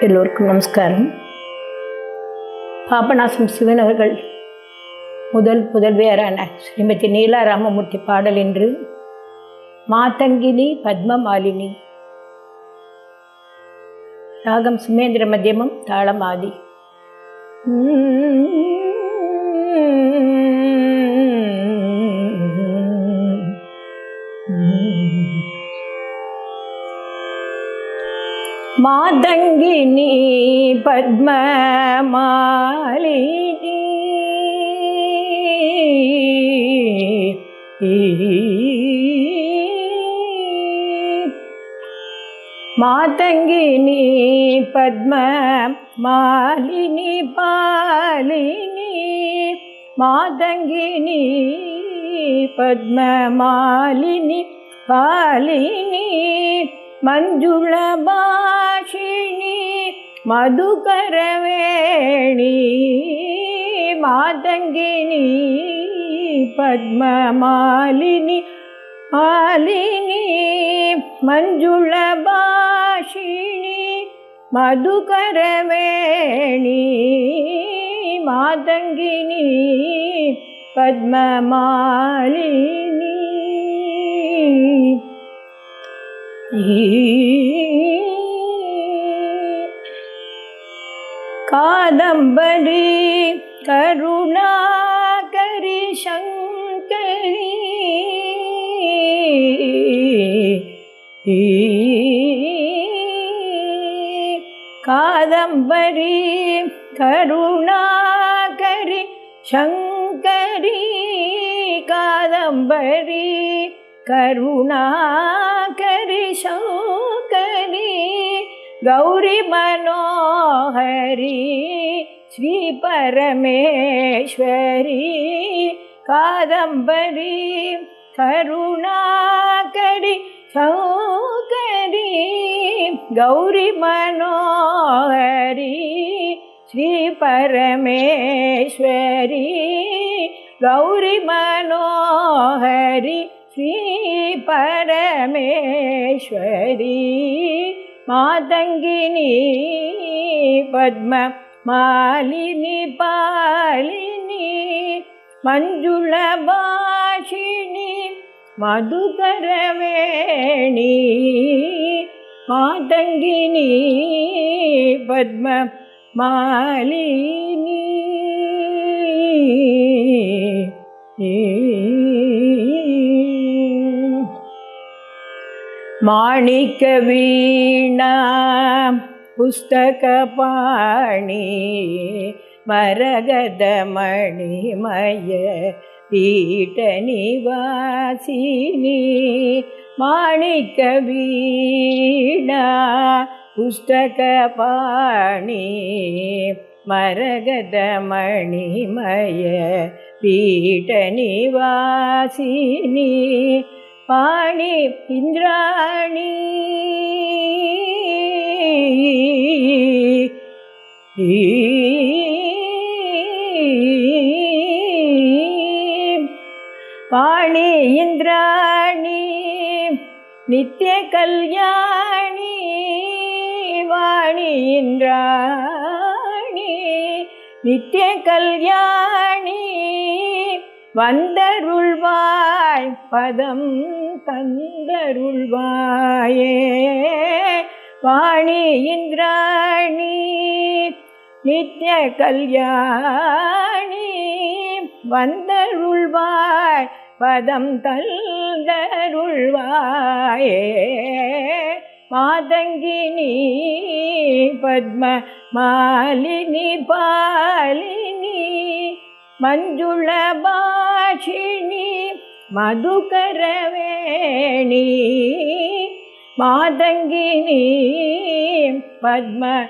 எல்லோருக்கும் நமஸ்காரம். பாபநாசம் சிவன் அவர்கள் முதல் புதல்வியரான ஸ்ரீமதி நீலா ராமமூர்த்தி பாடல் என்று மாதங்கினி பத்மமாலினி ராகம் சுமேந்திர மத்தியமம் தாளம் ஆதி மாதங்கினி பத்மமாலினி மாதங்கினி பத்ம மாலினி பாலினி மாதங்கினி பத்ம மாலினி िणी मधुकरवेणी मातङ्गिनी पद्मलिनी मालिनी मञ्जुलभाषिणी मधुकरवेणी मातङ्गिनी पद्ममालिनी। காதம்பரி கருணாகரி சங்கரி காதம்பரி கருணாகரி சங்கரி காதம்பரி கருணாகரி சங்கரி. गौरी मनोहरी श्री परमेश्वरी कादम्बरी करुणाकरी सौकरी गौरी मनोहरी श्री परमेश्वरी गौरी मनोहरी श्री मातङ्गिनी पद्म मा मालिनी पालिनी मञ्जुलभाषिणी मधुकरवेणी मातङ्गिनी पद्ममालिनी மாணிக்க வீணா புஸ்தகபாணி மரகத மணிமய பீட்ட நிவாசினி. மாணிக்க வீணா புஸ்தகபாணி மரகத மணிமய பீட்ட நிவாசினி. பாணி இந்திராணி பாணி இந்திராணி நித்திய கல்யாணி வாணி இந்திராணி நித்திய கல்யாணி வந்தருள்வாய் பதம் தந்தருள்வாயே. வாணி இந்திராணி நித்ய கல்யாணி வந்தருள்வாய் பதம் தந்தருள்வாயே. மாதங்கினி பத்ம மாலினி பாலினி मञ्जुळभाषिणी मधुकरवेणी मातङ्गिनी पद्ममालिनी